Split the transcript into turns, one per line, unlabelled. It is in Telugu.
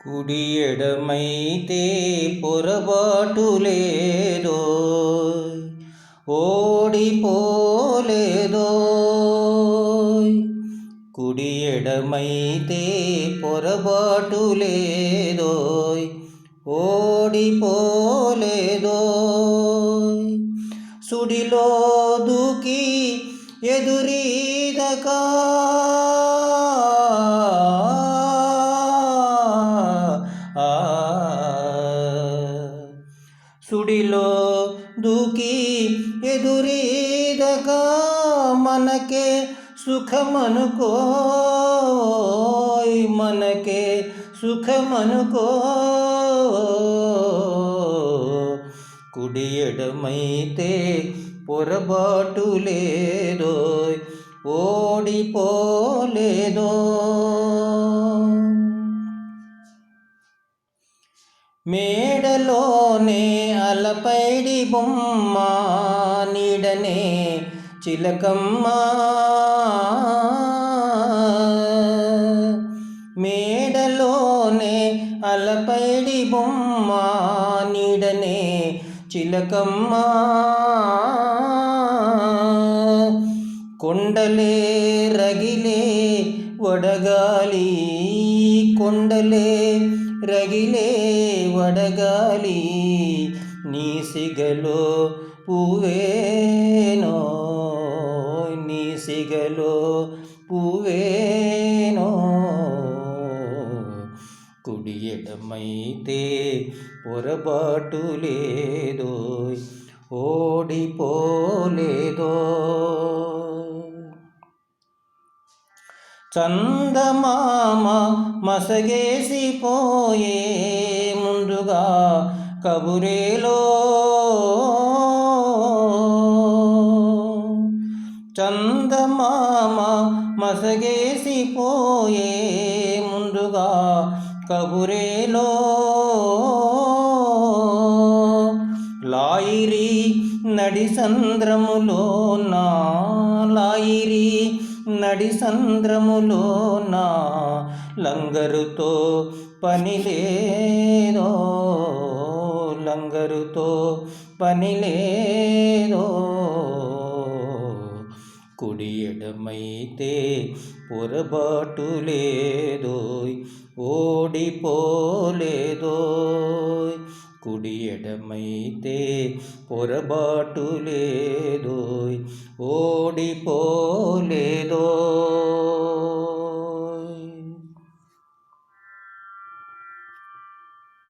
కుడి ఎడమైతే పొరబాటు లేదో ఓడిపోలేదో కుడి ఎడమైతే పొరబాటు లేదో ఓడిపోలేదో సుడిలో దూకి ఎదురీదకా సుడిలో దూకి ఎదురీదగా మనకే సుఖమనుకో మనకే సుఖమనుకో కుడి ఎడమైతే పొరబాటు లేదో ఓడిపోలేదో మేడలోనే అలపైడి బొమ్మ నీడనే చిలకమ్మ. మేడలోనే అలపైడి బొమ్మ నీడనే చిలకమ్మ. కొండలే రగిలే వడగాలి కొండలే రగిలే వడగాలి నీ సిగలో పువ్వేనో నీ సిగలో పువ్వేనో. కుడి ఎడమైతే పొరబాటు లేదో ఓడిపోలే చందమామ మసగేసిపోయే ముందుగా కబురేలో. చందమామ మసగేసిపోయే ముందుగా కబురేలో. లాయిరి నడి సంద్రములో నా లాయిరి నడి సంద్రములోన లంగరుతో పని లేదో లంగరుతో పని లేదో కుడి ఎడమైతే పొరబాటు లేదో ఓడిపోలేదో కుడి ఎడమైతే పొరబాటు లేదో ఓడిపోలేదో